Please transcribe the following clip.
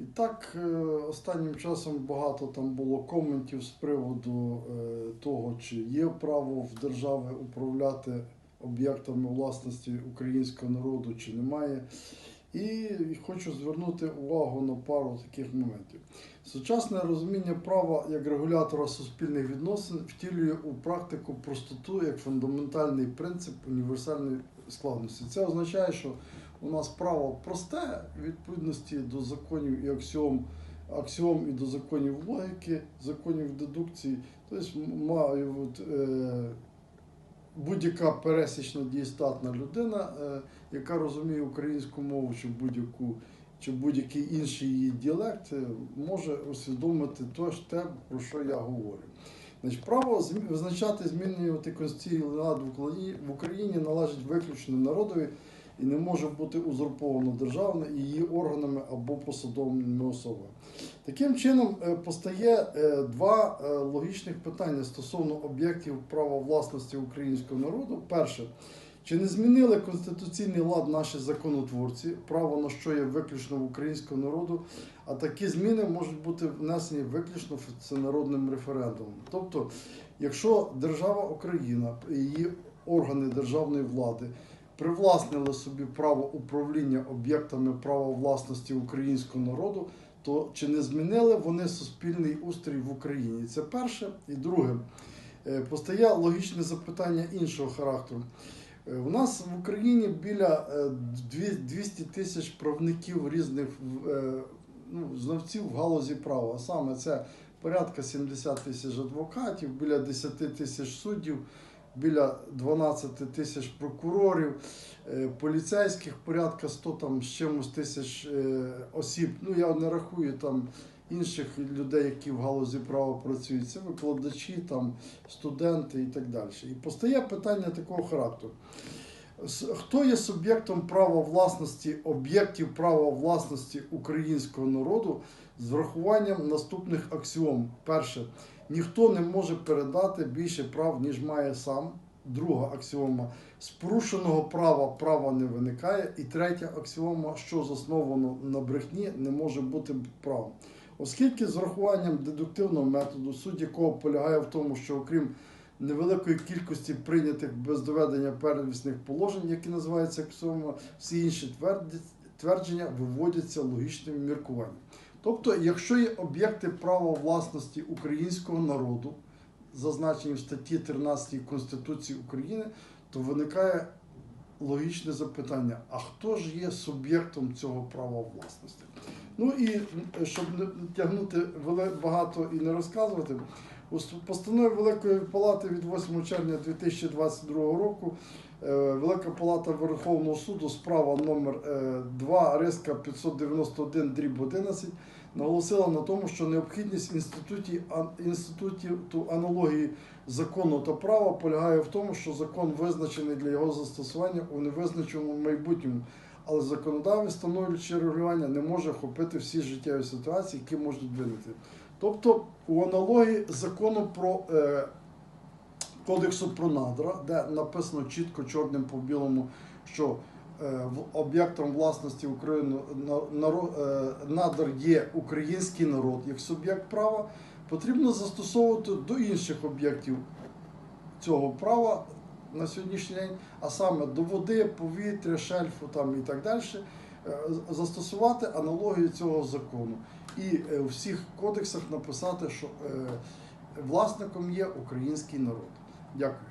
І так, е, останнім часом багато там було коментів з приводу е, того, чи є право в держави управляти об'єктами власності українського народу, чи немає. І хочу звернути увагу на пару таких моментів. Сучасне розуміння права як регулятора суспільних відносин втілює у практику простоту як фундаментальний принцип універсальної складності. Це означає, що у нас право просте в відповідності до законів і аксіом, аксіом і до законів логіки, законів дедукції. Тобто має е, будь-яка пересічна дієстатна людина, е, яка розуміє українську мову чи будь-яку чи будь-який інший її діалект, е, може усвідомити то те, про що я говорю. Значить, право визначати змінювати конституційний лад в Україні належить виключно народові і не може бути узурповано державою і її органами або посадовими особами. Таким чином е, постає е, два е, логічних питання стосовно об'єктів права власності українського народу. Перше, чи не змінили конституційний лад наші законотворці, право на що є виключно в українського народу, а такі зміни можуть бути внесені виключно всенародним референдумом. Тобто, якщо держава Україна її органи державної влади привласнили собі право управління об'єктами права власності українського народу, то чи не змінили вони суспільний устрій в Україні? Це перше. І друге, е, постає логічне запитання іншого характеру. Е, У нас в Україні біля е, 200 тисяч правників різних е, ну, знавців в галузі права. Саме це порядка 70 тисяч адвокатів, біля 10 тисяч суддів, біля 12 тисяч прокурорів, е, поліцейських порядка 100 там з чимось тисяч е, осіб. Ну я не рахую там інших людей, які в галузі права працюють. Це викладачі, там студенти і так далі. І постає питання такого характеру. Хто є суб'єктом права власності об'єктів права власності українського народу з врахуванням наступних аксіом? Перше, ніхто не може передати більше прав, ніж має сам. Друга аксіома з порушеного права права не виникає. І третя аксіома, що засновано на брехні, не може бути правом. Оскільки з врахуванням дедуктивного методу, суть якого полягає в тому, що окрім невеликої кількості прийнятих без доведення первісних положень, які називаються аксіома, всі інші твердження виводяться логічним міркуванням. Тобто, якщо є об'єкти права власності українського народу, зазначені в статті 13 Конституції України, то виникає логічне запитання: а хто ж є суб'єктом цього права власності? Ну і щоб не тягнути багато і не розказувати, у постанові Великої Палати від 8 червня 2022 року е, Велика Палата Верховного суду справа номер 2 Риска 591 дріб 11 наголосила на тому, що необхідність інституті, ан- інституту аналогії закону та права полягає в тому, що закон визначений для його застосування у невизначеному майбутньому, але законодавець, встановлюючи регулювання, не може охопити всі життєві ситуації, які можуть виникнути. Тобто, у аналогії закону про е, кодексу про надра, де написано чітко чорним по білому, що е, об'єктом власності України на- наро- е, надр є український народ як суб'єкт права, потрібно застосовувати до інших об'єктів цього права на сьогоднішній день, а саме до води, повітря, шельфу там і так далі, е, застосувати аналогію цього закону. І в у всіх кодексах написати, що е, власником є український народ. Дякую.